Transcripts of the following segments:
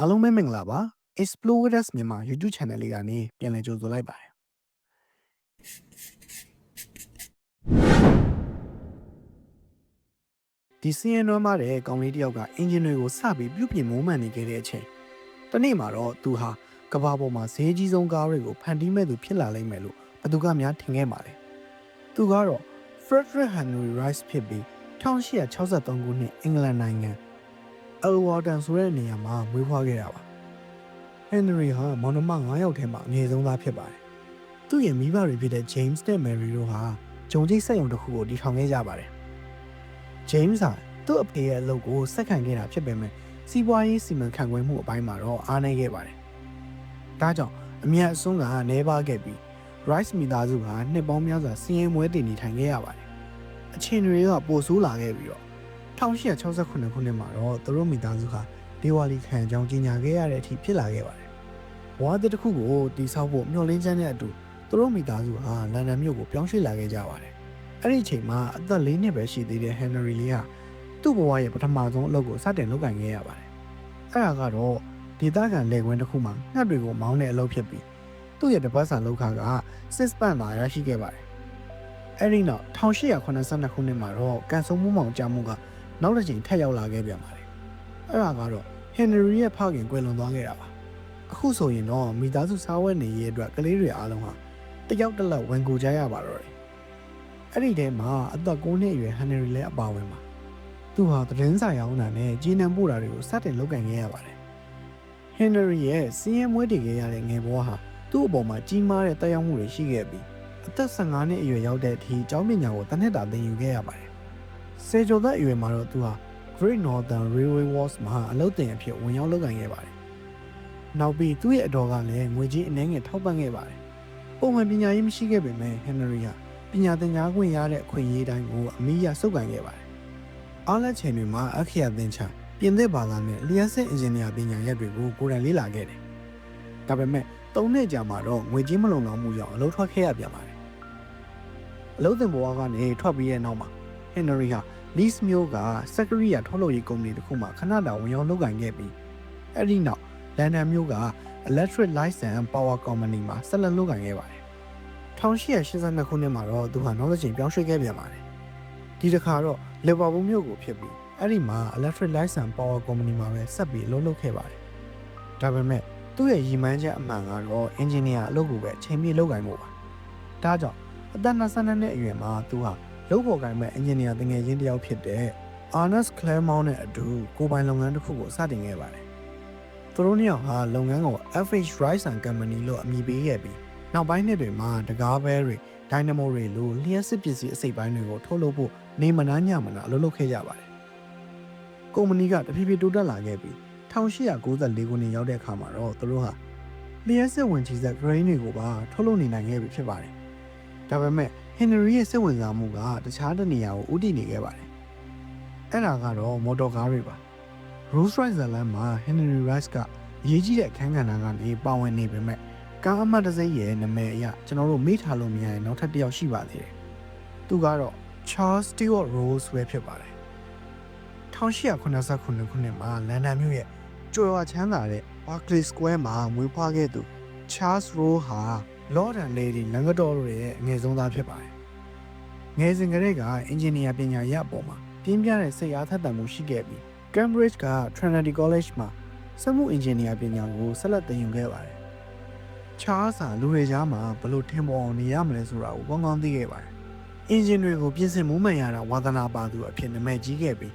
အားလုံးပဲမင်္ဂလာပါ Explorers မြန်မာ YouTube Channel လေးကနေပြန်လည်ကြိုဆိုလိုက်ပါတယ်ဒီစီရင်တော်မှာတဲ့ကောင်လေးတယောက်ကအင်ဂျင်တွေကိုစပြီးပြုပြင်မိုးမှန်နေခဲ့တဲ့အချိန်တနေ့မှာတော့သူဟာကဘာပေါ်မှာဈေးကြီးဆုံးကားတွေကိုဖန်တီးမဲ့သူဖြစ်လာလိမ့်မယ်လို့ဘသူကများထင်ခဲ့ပါတယ်သူကတော့ Frederick Henry Rice ဖြစ်ပြီး1863ခုနှစ်အင်္ဂလန်နိုင်ငံ Elwarden ဆိုတဲ့နေရာမှာမွေးဖွားခဲ့တာပါ။ Henry ဟာမောင်နှမ9ယောက်ထဲမှာအငယ်ဆုံးသားဖြစ်ပါတယ်။သူ့ရဲ့မိဘတွေဖြစ်တဲ့ James နဲ့ Mary တို့ဟာဂျုံကြီးစက်ရုံတစ်ခုကိုတည်ထောင်ခဲ့ကြပါတယ်။ James ဟာသူ့အဖေရဲ့အလုပ်ကိုစက်ခံခဲ့တာဖြစ်ပေမဲ့စီးပွားရေးစီမံခန့်ခွဲမှုအပိုင်းမှာတော့အားနည်းခဲ့ပါတယ်။ဒါကြောင့်အမြတ်အစွန်းကနေပါခဲ့ပြီး Rice မိသားစုဟာနှစ်ပေါင်းများစွာစီးရင်မွဲတည်နေထိုင်ခဲ့ရပါတယ်။အချင်းတွေကပိုဆိုးလာခဲ့ပြီးတော့ 1868ခုနှစ်မှာတော့သူတို့မိသားစုဟာဒေဝါလီခံကြောင်းကြီးညာခဲ့ရတဲ့အထိဖြစ်လာခဲ့ပါတယ်။ဘဝတစ်ခုကိုတိဆောက်ဖို့မျှော်လင့်ချက်နဲ့အတူသူတို့မိသားစုဟာလန်ဒန်မြို့ကိုပြောင်းရွှေ့လာခဲ့ကြပါတယ်။အဲ့ဒီအချိန်မှာအသက်၄နှစ်ပဲရှိသေးတဲ့ဟန်နရီလေးဟာသူ့ဘဝရဲ့ပထမဆုံးအလုပ်ကိုစတင်လုပ်ကိုင်ခဲ့ရပါတယ်။အဲ့ဒါကတော့ဒေသခံလက်ကွင်းတစ်ခုမှာငှက်တွေကိုမောင်းတဲ့အလုပ်ဖြစ်ပြီးသူ့ရဲ့တပတ်စာလောက်ခါကစစ်ပန်သာရရှိခဲ့ပါတယ်။အဲ့ဒီနောက်1882ခုနှစ်မှာတော့ကန်ဆုံမှုမောင်ကြမှုက နောက်တစ်ချိန်ထပ်ရောက်လာခဲ့ပြန်ပါတယ်။အဲ့ဒါကတော့ဟန်နရီရဲ့ဖခင်ကွယ်လွန်သွားခဲ့တာပါ။အခုဆိုရင်တော့မိသားစုစားဝတ်နေရေးအတွက်ကလေးတွေအားလုံးဟာတယောက်တစ်လက်ဝင်ကူကြရပါတော့တယ်။အဲ့ဒီထဲမှာအသက်9နှစ်အရွယ်ဟန်နရီလည်းအပါဝင်ပါ။သူဟာသတင်းစာရောင်းတာနဲ့ကြီးနှံပို့တာတွေကိုစတင်လုပ်ကင်ခဲ့ရပါတယ်။ဟန်နရီရဲ့စီးရဲမွေးတည်ခဲ့ရတဲ့ငယ်ဘဝဟာသူ့အပေါ်မှာကြီးမားတဲ့တက်ရောက်မှုတွေရှိခဲ့ပြီးအသက်15နှစ်အရွယ်ရောက်တဲ့အထိကျောင်းပညာကိုတနက်တာသင်ယူခဲ့ရပါတယ်။ စေကျော်သက်အရွယ်မှာတော့သူဟာ Great Northern Railway Works မှာအလုပ်တင်အဖြစ်ဝင်ရောက်လုပ်ကိုင်ခဲ့ပါတယ်။နောက်ပြီးသူ့ရဲ့အတော်ကလည်းငွေကြေးအနှဲငယ်ထောက်ပံ့ခဲ့ပါတယ်။ပုံမှန်ပညာရေးမရှိခဲ့ပေမဲ့ Henry ဟာပညာသင်ကြားခွင့်ရတဲ့အခွင့်အရေးတိုင်းကိုအမိရစုပ်ကိုင်ခဲ့ပါတယ်။အားလက်ချိန်တွေမှာအခရာသင်ချာပြင်သစ်ဘာသာနဲ့လျှက်စစ်အင်ဂျင်နီယာပညာရပ်တွေကိုကိုယ်တိုင်လေ့လာခဲ့တယ်။ဒါပေမဲ့၃နှစ်ကြာမှတော့ငွေကြေးမလုံလောက်မှုကြောင့်အလုပ်ထွက်ခဲ့ရပြန်ပါတယ်။အလုပ်သင်ဘဝကနေထွက်ပြီးတဲ့နောက်မှာ Henry ဟာ Leeds မျိုးကစက်ကရီယာထုတ်လုပ်ရေးကုမ္ပဏီတစ်ခုမှခဏတာဝင်ရောက်လုပ်ကိုင်ခဲ့ပြီးအဲ့ဒီနောက်လန်ဒန်မျိုးက Electric Lights and Power Company မှာဆက်လက်လုပ်ကိုင်ခဲ့ပါတယ်1882ခုနှစ်မှာတော့သူဟာနောက်တစ်ချိန်ပြောင်းရွှေ့ခဲ့ပြန်ပါတယ်ဒီတစ်ခါတော့ Liverpool မြို့ကိုဖြစ်ပြီးအဲ့ဒီမှာ Electric Lights and Power Company မှာပဲဆက်ပြီးအလုပ်လုပ်ခဲ့ပါတယ်ဒါပေမဲ့သူ့ရဲ့ရည်မှန်းချက်အမှန်ကတော့ engineer အလုပ်ကိုပဲချိန်ပြည့်လုပ်ကိုင်ဖို့ပါဒါကြောင့်အသက်22နှစ်အရွယ်မှာသူဟာ လုပ်ဖို့ကိုင်မဲ့အင်ဂျင်နီယာတငယ်ချင်းတယောက်ဖြစ်တဲ့ Ernest Claremont နဲ့အတူကိုပိုင်လုပ်ငန်းတစ်ခုကိုစတင်ခဲ့ပါတယ်။သူတို့နှစ်ယောက်ဟာလုပ်ငန်းကို FH Rice and Company လို့အမည်ပေးခဲ့ပြီးနောက်ပိုင်းနှစ်တွေမှာတကားဘဲတွေ Dynamo တွေလိုလျှက်စစ်ပစ္စည်းအစိတ်ပိုင်းတွေကိုထုတ်လုပ်ဖို့နေမနာညမနာအလုပ်လုပ်ခဲ့ကြပါတယ်။ကုမ္ပဏီကတဖြည်းဖြည်းတိုးတက်လာခဲ့ပြီး1894ခုနှစ်ရောက်တဲ့အခါမှာတော့သူတို့ဟာလျှက်စစ်ဝင်ချီဆက် grain တွေကိုပါထုတ်လုပ်နေနိုင်ခဲ့ပြီဖြစ်ပါတယ်။ဒါပေမဲ့ ဟင်နရီရဲ့စိတ်ဝင်စားမှုကတခြားတနေရာကိုဦးတည်နေခဲ့ပါတယ်။အဲ့ဒါကတော့မော်တော်ကားတွေပါ။ Rolls Royce ဇလန်မှာ Henry Rice ကအရေးကြီးတဲ့အခန်းကဏ္ဍကနေပါဝင်နေပေမဲ့ကားအမှတ်တစိမ့်ရဲ့နာမည်အရကျွန်တော်တို့မေ့ထားလို့မရရင်နောက်ထပ်တစ်ယောက်ရှိပါသေးတယ်။သူကတော့ Charles Stewart Rolls ပဲဖြစ်ပါတယ်။1889ခုနှစ်မှာလန်ဒန်မြို့ရဲ့ကြွယ်ဝချမ်းသာတဲ့ Berkeley Square မှာမွေးဖွားခဲ့သူ Charles Rowe ဟာ Lord and Lady လန်ဂတော်တို့ရဲ့အငယ်ဆုံးသားဖြစ်ပါတယ်။ငယ်စဉ်ကတည်းကအင်ဂျင်နီယာပညာရပ်အပေါ်မှာပြင်းပြတဲ့စိတ်အားထက်သန်မှုရှိခဲ့ပြီး Cambridge က Trinity College မှာစက်မှုအင်ဂျင်နီယာပညာကိုဆက်လက်သင်ယူခဲ့ပါတယ်။ Charles ဟာလူတွေကြားမှာဘလို့ထင်ပေါ်အောင်နေရမလဲဆိုတာကိုကောင်းကောင်းသိခဲ့ပါတယ်။အင်ဂျင်တွေကိုပြင်ဆင်မှုမှန်ရတာဝါသနာပါသူအဖြစ်နာမည်ကြီးခဲ့ပြီး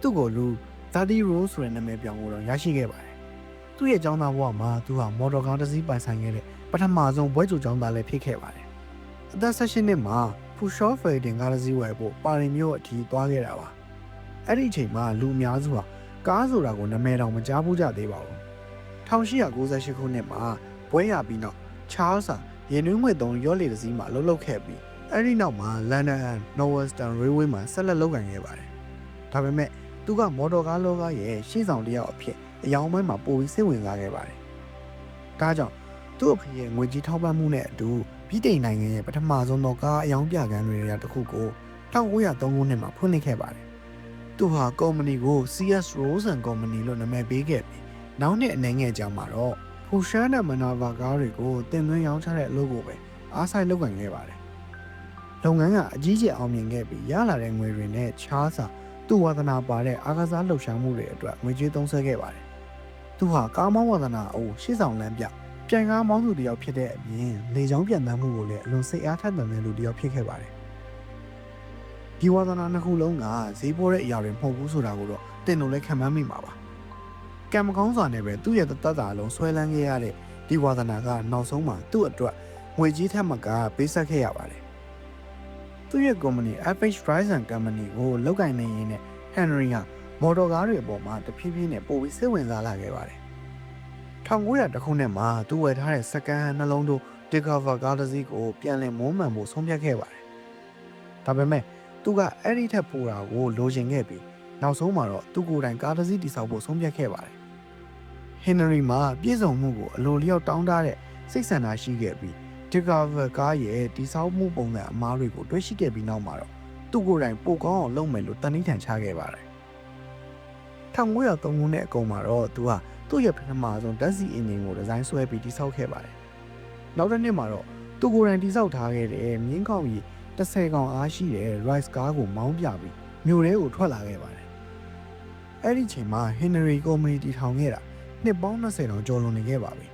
သူ့ကိုလူ30 Rose ဆိုတဲ့နာမည်ပြောင်းကိုတော့ရရှိခဲ့ပါတယ်။သူ့ရဲ့ကျောင်းသားဘဝမှာသူဟာမော်တော်ကားတစ်စီးပိုင်ဆိုင်ခဲ့တဲ့ ပထမဆုံးဘွဲကျူကျောင်းသားလည်းဖြစ်ခဲ့ပါတယ်။အသက်16နှစ်မှာဖူရှော့ဖေဒင်ကားတစ်စီးဝယ်ဖို့ပါရင်မြို့အထိသွားခဲ့တာပါ။အဲ့ဒီအချိန်မှာလူအများစုဟာကားဆိုတာကိုနာမည်တောင်မကြားဘူးကြသေးပါဘူး။1898ခုနှစ်မှာဘွဲရပြီးနောက်ချားလ်စာရေနွေးငွေသုံးရော့လေတစ်စီးမှာလှုပ်လှုပ်ခဲ့ပြီးအဲ့ဒီနောက်မှာလန်ဒန် Northwestern Railway မှာဆက်လက်လုပ်ကိုင်ခဲ့ပါတယ်။ဒါပေမဲ့သူကမော်တော်ကားလောကရဲ့ရှေ့ဆောင်တစ်ယောက်အဖြစ်အယောင်ပိုင်းမှာပိုပြီးစိတ်ဝင်စားခဲ့ပါတယ်။ဒါကြောင့် သူ့အဖေရဲ့ငွေကြီးထောက်ပံ့မှုနဲ့အတူပြည်တိန်နိုင်ငံရဲ့ပထမဆုံးသောကားအယောင်ပြကန်းတွေရတခုကို1903ခုနှစ်မှာဖွင့်လှစ်ခဲ့ပါတယ်။သူဟာကုမ္ပဏီကို CS Rose and Company လို့နာမည်ပေးခဲ့ပြီးနောက်နှစ်အနေငယ်ကြာမှာတော့ဖူရှားနဲ့မနာဗာကားတွေကိုတင်သွင်းရောင်းချတဲ့အလုပ်ကိုပဲအားဆိုင်လုပ်ကင်ခဲ့ပါတယ်။လုပ်ငန်းကအကြီးကျယ်အောင်မြင်ခဲ့ပြီးရလာတဲ့ငွေတွေနဲ့ချားစာသူ့ဝါသနာပါတဲ့အားကစားလှုပ်ရှားမှုတွေအတွက်ငွေကြေးသုံးစွဲခဲ့ပါတယ်။သူဟာကားမောင်းဝါသနာအိုးရှေ့ဆောင်လမ်းပြ ပြန်ကားမောင်းသူတစ်ယောက်ဖြစ်တဲ့အပြင်လေချောင်းပြန်တမ်းမှုကိုလည်းအလွန်စိတ်အားထက်သန်တဲ့လူတစ်ယောက်ဖြစ်ခဲ့ပါတယ်။ဒီဝါသနာနှစ်ခုလုံးကဈေးပေါ်တဲ့အရာတွေမဟုတ်ဘူးဆိုတာကိုတော့တင်လို့လည်းခံမှန်းမိမှာပါ။ကံမကောင်းစွာနဲ့ပဲသူ့ရဲ့တသက်တာလုံးဆွဲလန်းခဲ့ရတဲ့ဒီဝါသနာကနောက်ဆုံးမှာသူ့အတွက်ငွေကြီးထက်မကပေးဆက်ခဲ့ရပါတယ်။သူ့ရဲ့ company FH Ryzen Company ကိုလောက်ကင်နေရင်းနဲ့ Henry ဟာမော်တော်ကားတွေအပေါ်မှာတဖြည်းဖြည်းနဲ့ပိုပြီးစိတ်ဝင်စားလာခဲ့ပါတယ်။ 1900တခုနှစ်မှာသူဝယ်ထားတဲ့ second hand နှလုံးတို့ Discover ကားတစ်စီးကိုပြန်လည်မွမ်းမံဖို့ဆုံးဖြတ်ခဲ့ပါတယ်။ဒါပေမဲ့သူကအဲ့ဒီထက်ပိုတာကိုလိုချင်ခဲ့ပြီးနောက်ဆုံးမှာတော့သူကိုယ်တိုင်ကားတစ်စီးတိစောက်ဖို့ဆုံးဖြတ်ခဲ့ပါတယ်။ Henry မှာပြည့်စုံမှုကိုအလိုလျောက်တောင်းတတဲ့စိတ်ဆန္ဒရှိခဲ့ပြီး Discover ကားရဲ့တိစောက်မှုပုံစံအမားတွေကိုတွေ့ရှိခဲ့ပြီးနောက်မှာတော့သူကိုယ်တိုင်ပိုကောင်းအောင်လုပ်မယ်လို့တန်ဋိဌာန်ချခဲ့ပါတယ်။1903ခုနှစ်အကုန်မှာတော့သူဟာ သူ့ရဲ့ပထမဆုံးဓာတ်ဆီအင်ဂျင်ကိုဒီဇိုင်းဆွဲပြီးတိစောက်ခဲ့ပါတယ်။နောက်တစ်နှစ်မှာတော့သူကိုယ်တိုင်တိစောက်ထားခဲ့တဲ့မြင်းကောင်းကြီး30ကောင်အားရှိတဲ့ Rice ကားကိုမောင်းပြပြီးမြို့ထဲကိုထွက်လာခဲ့ပါတယ်။အဲ့ဒီချိန်မှာ Henry Company တည်ထောင်ခဲ့တာနှစ်ပေါင်း20တောင်ကျော်လွန်နေခဲ့ပါပြီ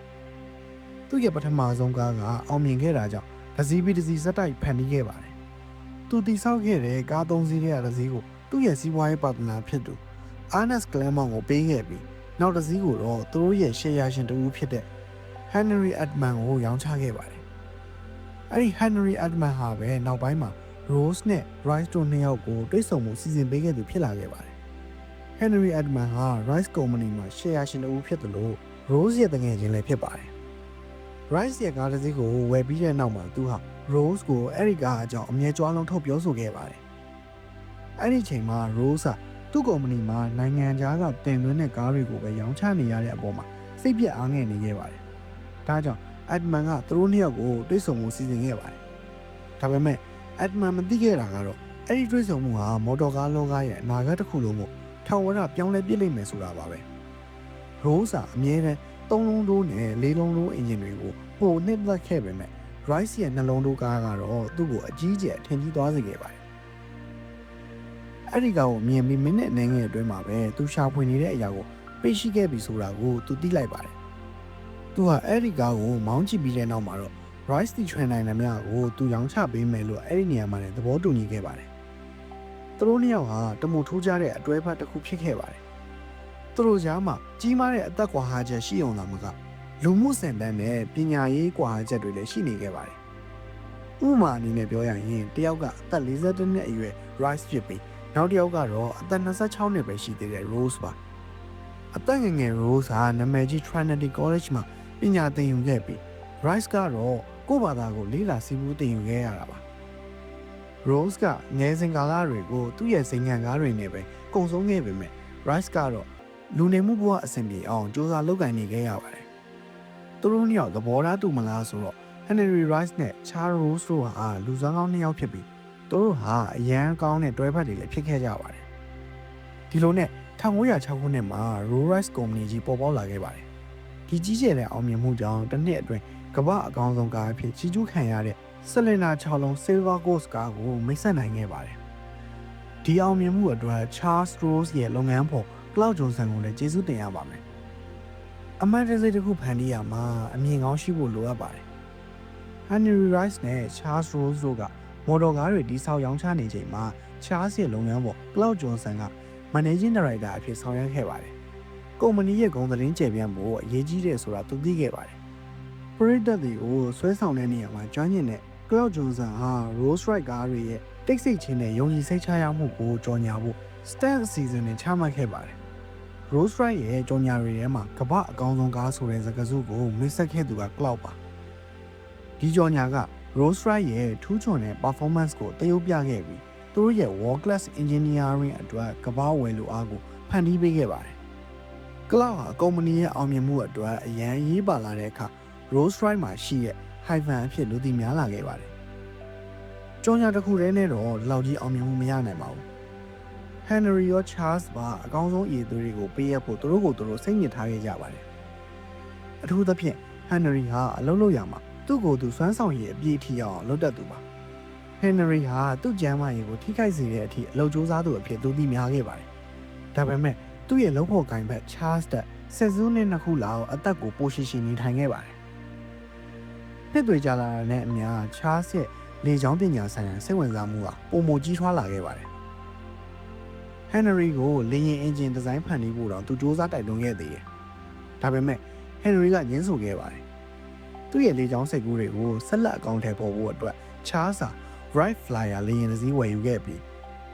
။သူ့ရဲ့ပထမဆုံးကားကအောင်မြင်ခဲ့တာကြောင့်ဒစီပီဒစီစက်တိုက်ဖန်တီးခဲ့ပါတယ်။သူတိစောက်ခဲ့တဲ့ကားသုံးစီးတဲ့ဒစီကိုသူ့ရဲ့စီးပွားရေးပါတနာဖြစ်သူ Ernest Clemon ကိုပေးခဲ့ပြီး နောက်တစ်စီးကိုတော့သူတို့ရဲ့ရှယ်ယာရှင်တူဖြစ်တဲ့ Henry Edman ကိုရောင်းချခဲ့ပါတယ်။အဲ့ဒီ Henry Edman ဟာပဲနောက်ပိုင်းမှာ Rose နဲ့ Rice တို့နှစ်ယောက်ကိုတွေ့ဆုံမှုစီစဉ်ပေးခဲ့သူဖြစ်လာခဲ့ပါတယ်။ Henry Edman ဟာ Rice Company မှာရှယ်ယာရှင်တူဖြစ်တယ်လို့ Rose ရဲ့တငယ်ချင်းလည်းဖြစ်ပါတယ်။ Rice ရဲ့ကားတစ်စီးကိုဝယ်ပြီးတဲ့နောက်မှာသူဟာ Rose ကိုအဲ့ဒီကားအကြောင်းအမြဲကြွားလုံးထုတ်ပြောဆိုခဲ့ပါတယ်။အဲ့ဒီချိန်မှာ Rose က သူ့ကုမ္ပဏီမှာနိုင်ငံခြားကတင်သွင်းတဲ့ကားတွေကိုပဲရောင်းချနေရတဲ့အပေါ်မှာစိတ်ပြက်အားငယ်နေခဲ့ပါတယ်။ဒါကြောင့် Adman ကသူတို့နှစ်ယောက်ကိုတွေ့ဆုံမှုစီစဉ်ခဲ့ပါတယ်။ဒါပေမဲ့ Adman မသိခဲ့တာကတော့အဲ့ဒီတွေ့ဆုံမှုဟာမော်တော်ကားလောကရဲ့အနာဂတ်တစ်ခုလုံးကိုထောင်ဝရပြောင်းလဲပြစ်လိမ့်မယ်ဆိုတာပါပဲ။ Rose ကအမြဲတမ်းသုံးလုံးတိုးနဲ့လေးလုံးတိုးအင်ဂျင်တွေကိုပိုနှစ်သက်ခဲ့ပေမဲ့ Rice ရဲ့နှလုံးတိုးကားကတော့သူ့ကိုအကြီးကျယ်ထင်ကြီးသွားစေခဲ့ပါတယ် အဲ့ဒီကောင်ကိုမြင်ပြီးမိနစ်အနည်းငယ်အတွင်းမှာပဲသူရှာဖွေနေတဲ့အရာကိုသိရှိခဲ့ပြီဆိုတာကိုသူသိလိုက်ပါတယ်။သူဟာအဲ့ဒီကောင်ကိုမောင်းကြည့်ပြီးတဲ့နောက်မှာတော့ Rice တီထွင်နိုင်တဲ့မြကိုသူရောင်းချပေးမယ်လို့အဲ့ဒီနေရာမှာလည်းသဘောတူညီခဲ့ပါတယ်။သူတို့နှစ်ယောက်ဟာတမုထိုးကြတဲ့အတွဲဖက်တစ်ခုဖြစ်ခဲ့ပါတယ်။သူတို့ကြားမှာကြီးမားတဲ့အသက်ကွာဟာချက်ရှိအောင်လာမှာကလူမှုစံတန်းနဲ့ပညာရေးကွာဟာချက်တွေလည်းရှိနေခဲ့ပါတယ်။ဥပမာအနေနဲ့ပြောရရင်တယောက်ကအသက်52နှစ်အရွယ် Rice ဖြစ်ပြီး နောက်တစ်ယောက်ကတော့အသက်26နှစ်ပဲရှိသေးတဲ့ Rose ပါအသက်ငယ်ငယ် Rose ဟာနာမည်ကြီး Trinity College မှာပညာသင်ယူခဲ့ပြီး Rice ကတော့ကိုယ့်ဘာသာကိုလေးလာစီးပူးသင်ယူခဲ့ရတာပါ Rose ကငယ်စဉ်ကာလတွေကိုသူ့ရဲ့စိန်ငံကားတွေနဲ့ပဲကုံဆုံးခဲ့ပေမဲ့ Rice ကတော့လူနေမှုဘဝအဆင်ပြေအောင်စူးစမ်းလုပ်ကိုင်နေခဲ့ရပါတယ်သူတို့နှစ်ယောက်သဘောထားတူမလားဆိုတော့ Henry Rice နဲ့ Charles Rose တို့ဟာလူစွမ်းကောင်းနှစ်ယောက်ဖြစ်ပြီး သူတို့ဟာအရန်ကောင်းတဲ့တွဲဖက်တွေလည်းဖြစ်ခဲ့ကြပါတယ်ဒီလိုနဲ့1906ခုနှစ်မှာ Rolls Company ကြီးပေါ်ပေါက်လာခဲ့ပါတယ်ဒီကြီးကျယ်တဲ့အောင်မြင်မှုကြောင့်တစ်နှစ်အတွင်းကမ္ဘာအကောင်းဆုံးကားအဖြစ်ကြီးကျူးခံရတဲ့ Cylinder 6လုံး Silver Ghost ကားကိုမိတ်ဆက်နိုင်ခဲ့ပါတယ်ဒီအောင်မြင်မှုအတွက် Charles Rose ရဲ့လုပ်ငန်းဖော် Cloud Johnson ကိုလည်းကျေးဇူးတင်ရပါမယ်အမှန်တစိတ်တစ်ခုဖန်တီးရမှာအမြင်ကောင်းရှိဖို့လိုအပ်ပါတယ် Henry Rice နဲ့ Charles Rose တို့က မော်တော်ကားတွေတိစောက်ရောင်းချနေချိန်မှာ Charles ရဲ့လုပ်ငန်းပေါ် Cloud Johnson က Managing Director အဖြစ်ဆောင်ရွက်ခဲ့ပါတယ်။ကုမ္ပဏီရဲ့ဂုဏ်သတင်းကျေပြန့်ဖို့အရေးကြီးတယ်ဆိုတာသူသိခဲ့ပါတယ်။ပရိသတ်တွေကိုဆွဲဆောင်တဲ့နေရာမှာကျွမ်းကျင်တဲ့ Cloud Johnson ဟာ Rolls Royce ကားတွေရဲ့တိတ်ဆိတ်ခြင်းနဲ့ယုံကြည်စိတ်ချရမှုကိုကြော်ညာဖို့ stand အစီအစဉ်နဲ့ချမှတ်ခဲ့ပါတယ်။ Rolls Royce ရဲ့ကြော်ညာတွေထဲမှာကမ္ဘာအကောင်းဆုံးကားဆိုတဲ့စကားစုကိုမိတ်ဆက်ခဲ့သူက Cloud ပါ။ဒီကြော်ညာက Rolls Royce ရဲ့ထူးချွန်တဲ့ performance ကိုတရုပ်ပြခဲ့ပြီးသူတို့ရဲ့ world class engineering အတွက်ကမ္ဘာဝယ်လူအားကိုဖန်တီးပေးခဲ့ပါတယ်။ Cloud ဟာကုမ္ပဏီရဲ့အောင်မြင်မှုအတွက်အရန်ရေးပါလာတဲ့အခါ Rolls Royce မှာရှိတဲ့ Hyvan အဖြစ်လူသိများလာခဲ့ပါတယ်။ကြောင်ညာတစ်ခုတည်းနဲ့တော့လောက်ကြီးအောင်မြင်မှုမရနိုင်ပါဘူး။ Henry ရော Charles ပါအကောင်းဆုံးအရေးသွေးတွေကိုပေးရဖို့သူတို့ကိုသူတို့စိတ်ညစ်ထားခဲ့ကြပါတယ်အထူးသဖြင့် Henry ဟာအလုံးလို့ရမှာ သူ့ကိုယ်သူစွမ်းဆောင်ရည်အပြည့်အထိအောင်လုပ်တတ်သူပါ Henry ဟာသူ့ကျမ်းမာရေးကိုထိခိုက်စေတဲ့အထိအလုပ်ကြိုးစားသူအဖြစ်သူသိများခဲ့ပါတယ်ဒါပေမဲ့သူ့ရဲ့လုံဖို့ကိုင်ဘက် Charles တက်ဆက်စုနှစ်နှစ်ခုလောက်အသက်ကိုပိုရှိရှိနေထိုင်ခဲ့ပါတယ်နှစ်တွေကြာလာတဲ့နဲ့အမျှ Charles ရဲ့လေကြောင်းပညာဆိုင်ရာစိတ်ဝင်စားမှုကပုံမကြီးထွားလာခဲ့ပါတယ် Henry ကိုလေယာဉ်အင်ဂျင်ဒီဇိုင်းဖန်တီးဖို့တော့သူစူးစမ်းတိုက်တွန်းခဲ့သေးတယ်။ဒါပေမဲ့ Henry ကညှင်းဆိုခဲ့ပါတယ်။ သူ့ရဲ့လေကြောင်းစိတ်ကူးတွေကိုဆက်လက်အကောင့်ထဲပေါ်ဖို့အတွက် Charles ဟာ Wright Flyer လေယာဉ်တစ်စီးဝယ်ယူခဲ့ပြီး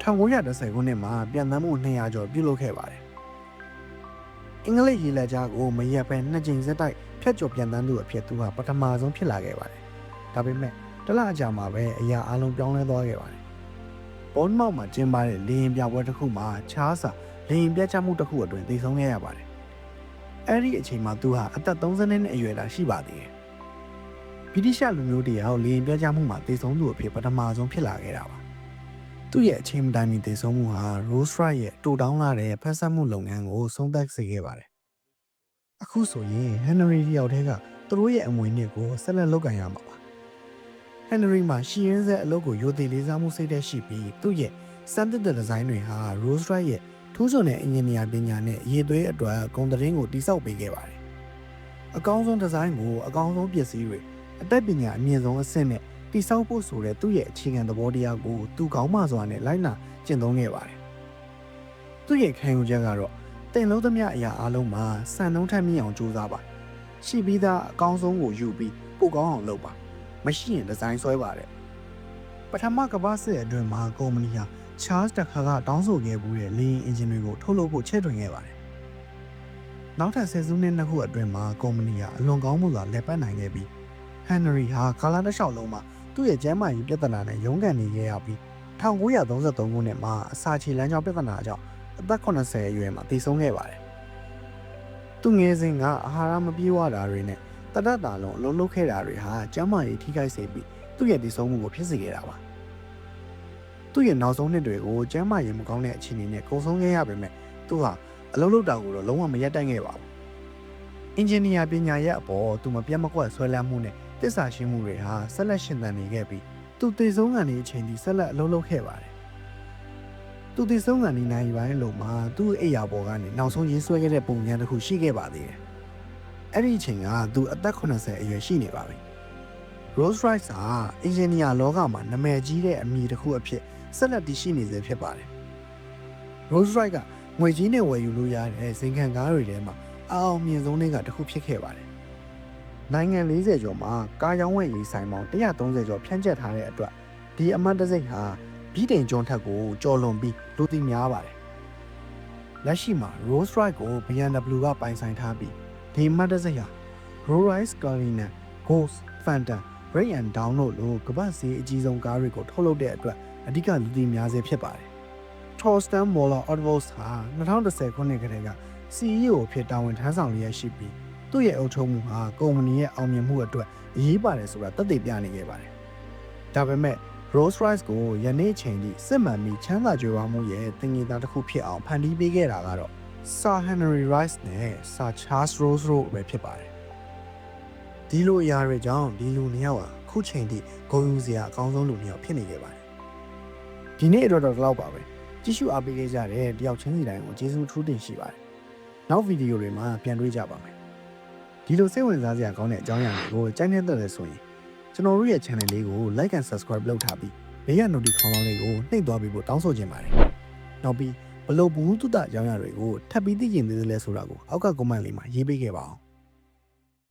1910ခုနှစ်မှာပြန်သန်းမှု200ကျော်ပြုလုပ်ခဲ့ပါတယ်။အင်္ဂလိပ်ရေလက်ကြားကိုမရက်ပဲနှစ်ကြိမ်ဆက်တိုက်ဖျက်ကျော်ပြန်သန်းသူအဖြစ်သူဟာပထမဆုံးဖြစ်လာခဲ့ပါတယ်။ဒါပေမဲ့တလအကြာမှာပဲအရာအလုံးပြောင်းလဲသွားခဲ့ပါတယ်ဘွန်မောက်မှာကျင်းပတဲ့လေရင်ပြပွဲတစ်ခုမှာချားစာလေရင်ပြတ်ချမှုတစ်ခုအတွင်းသိဆုံးခဲ့ရပါတယ်။အဲ့ဒီအချိန်မှာသူဟာအသက်30နှစ်အရွယ်သာရှိပါသေးတယ်။ ဗြိတိရှလူမျိုးတယောက်လေရင်ပြတ်ချမှုမှာသိဆုံးသူအဖြစ်ပထမဆုံးဖြစ်လာခဲ့တာပါ။သူ့ရဲ့အချိန်မတိုင်မီသိဆုံးမှုဟာ Rose Wright ရဲ့တူတောင်းလာတဲ့ဖက်ဆက်မှုလုပ်ငန်းကိုဆုံးသက်စေခဲ့ပါတယ်။အခုဆိုရင် Henry တယောက်တည်းကသူတို့ရဲ့အမွေနှစ်ကိုဆက်လက်လုပ်ကင်ရမှာပါ။ Henry မှာရှီရင်းဆက်အလုပ်ကိုရိုသေလေးစားမှုစိတ်သက်ရှိပြီးသူ့ရဲ့စမ်းသစ်တဲ့ဒီဇိုင်းတွေဟာ Rose Wright ရဲ့ထူးချွန်တဲ့အင်ဂျင်နီယာပညာနဲ့ရေသွေးအတွက်ဂုံသတင်းကိုတိစောက်ပေးခဲ့ပါတယ်။အကောင်းဆုံးဒီဇိုင်းကိုအကောင်းဆုံးပစ္စည်းတွေ အသက်ပညာအမြင့်ဆုံးအဆင့်နဲ့တိစောက်ဖို့ဆိုတဲ့သူ့ရဲ့အခြေခံသဘောတရားကိုသူကောင်းမှစွာနဲ့လိုက်နာကျင့်သုံးခဲ့ပါတယ်။သူ့ရဲ့ခံယူချက်ကတော့တင်လုံးသမျှအရာအလုံးမှာစံနှုန်းထက်မြင့်အောင်ကြိုးစားပါ။ရှိပြီးသားအကောင်းဆုံးကိုယူပြီးပိုကောင်းအောင်လုပ်ပါ။မရှိရင်ဒီဇိုင်းဆွဲပါတယ်။ပထမကမ္ဘာစစ်အတွင်းမှာကုမ္ပဏီဟာ Charles Tucker ကတောင်းဆိုခဲ့မှုတဲ့လေယာဉ်အင်ဂျင်တွေကိုထုတ်လုပ်ဖို့ချဲ့ထွင်ခဲ့ပါတယ်။နောက်ထပ်ဆယ်စုနှစ်နှစ်ခုအတွင်းမှာကုမ္ပဏီဟာအလွန်ကောင်းမှုစွာလည်ပတ်နိုင်ခဲ့ပြီး Henry ဟာကာလာတစ်လျှောက်လုံးမှာသူ့ရဲ့ကျန်းမာရေးပြဿနာနဲ့ရုန်းကန်နေခဲ့ရပြီး1933ခုနှစ်မှာအစာချေလမ်းကြောင်းပြဿနာကြောင့်အသက်80အရွယ်မှာတည်ဆုံးခဲ့ပါတယ်။သူငယ်စဉ်ကအာဟာရမပြေဝတာတွေနဲ့တဒတ်တာလုံးအလုံးလုံးခဲ့တာတွေဟာကျန်းမာရေးထိခိုက်စေပြီးသူ့ရဲ့တည်ဆုံးမှုကိုဖြစ်စေခဲ့တာပါ။သူ့ရဲ့နောက်ဆုံးနှစ်တွေကိုကျန်းမာရေးမကောင်းတဲ့အခြေအနေနဲ့ကုန်ဆုံးခဲ့ရပေမဲ့သူဟာအလုံးလုံးတာကိုတော့လုံးဝမရပ်တန့်ခဲ့ပါဘူး။အင်ဂျင်နီယာပညာရဲ့အပေါ်သူမပြတ်မကွက်ဆွဲလန်းမှုနဲ့ တစ္ဆာရှိမှုတွေဟာဆက်လက်ရှင်သန်နေခဲ့ပြီးသူတည်ဆုံးကနေအချိန်ဒီဆက်လက်အလုံးလုံးခဲ့ပါတယ်။သူတည်ဆုံးကနေနိုင်ပိုင်းလုံးမှာသူ့အိယာပေါ်ကနေနောက်ဆုံးရေးဆွဲခဲ့တဲ့ပုံစံတစ်ခုရှိခဲ့ပါသေးတယ်။အဲ့ဒီအချိန်ကသူအသက်80အရွယ်ရှိနေပါပြီ။ Rose Rice ဟာအင်ဂျင်နီယာလောကမှာနာမည်ကြီးတဲ့အမည်တစ်ခုအဖြစ်ဆက်လက်တည်ရှိနေစေဖြစ်ပါတယ်။ Rose Rice ကငွေကြီးနဲ့ဝယ်ယူလို့ရတဲ့ဇင်ခံကားတွေထဲမှာအအောင်မြင်ဆုံးတွေကတစ်ခုဖြစ်ခဲ့ပါတယ်။ နိုင်ငံ40ကျော်မှာကားရောင်းဝယ်ရေးဆိုင်ပေါင်း130ကျော်ဖြန့်ကျက်ထားတဲ့အတွက်ဒီအမတ်တစိမ့်ဟာဗြိတိန်ကျွန်းထက်ကိုကျော်လွန်ပြီးလူသိများပါတယ်။လက်ရှိမှာ Rolls Royce ကို BMW ကပိုင်ဆိုင်ထားပြီးဒီအမတ်တစိမ့်ဟာ Rolls Royce Cullinan, Ghost, Phantom, Ray and Down တို့လိုကမ္ဘာဈေးအကြီးဆုံးကားတွေကိုထုတ်လုပ်တဲ့အတွက်အဓိကလူသိများစေဖြစ်ပါတယ်။ Torsten Moller Autos ဟာ2010ခုနှစ်ကတည်းက CEO အဖြစ်တာဝန်ထမ်းဆောင်လျက်ရှိပြီး သူ့ရဲ့အုပ်ချုပ်မှုဟာကုမ္ပဏီရဲ့အောင်မြင်မှုအတွက်အရေးပါတယ်ဆိုတာသက်သေပြနေခဲ့ပါတယ်။ဒါပေမဲ့ Rolls Royce ကိုယနေ့အချိန်ထိစစ်မှန်ပြီးချမ်းသာကြွယ်ဝမှုရဲ့သင်္ကေတတစ်ခုဖြစ်အောင်ဖန်တီးပေးခဲ့တာကတော့ Sir Henry Rice နဲ့ Sir Charles Rose တို့ပဲဖြစ်ပါတယ်။ဒီလိုအရာတွေကြောင့်ဒီလူနှစ်ယောက်ဟာခုချိန်ထိဂုဏ်ယူစရာအကောင်းဆုံးလူနှစ်ယောက်ဖြစ်နေခဲ့ပါတယ်။ဒီနေ့အတွက်တော့ဒီလောက်ပါပဲ။ကြည့်ရှုအားပေးခဲ့ကြတဲ့တယောက်ချင်းစီတိုင်းကိုကျေးဇူးထူးတင်ရှိပါတယ်။နောက်ဗီဒီယိုတွေမှာပြန်တွေ့ကြပါမယ်။ ဒီလိုစိတ်ဝင်စားစရာကောင်းတဲ့အကြောင်းအရာတွေကိုကြိုက်နေတဲ့ဆိုရင်ကျွန်တော်တို့ရဲ့ channel လေးကို like and subscribe လုပ်ထားပြီးဘေးက notification ခေါင်းလောင်းလေးကိုနှိပ်သွားပြီးဖို့တောင်းဆိုချင်ပါတယ်။နောက်ပြီးဘလို့ဘူးတုတအကြောင်းအရာတွေကိုထပ်ပြီးသိကျင်သေးတယ်လဲဆိုတာကိုအောက်က comment လေးမှာရေးပေးခဲ့ပါအောင်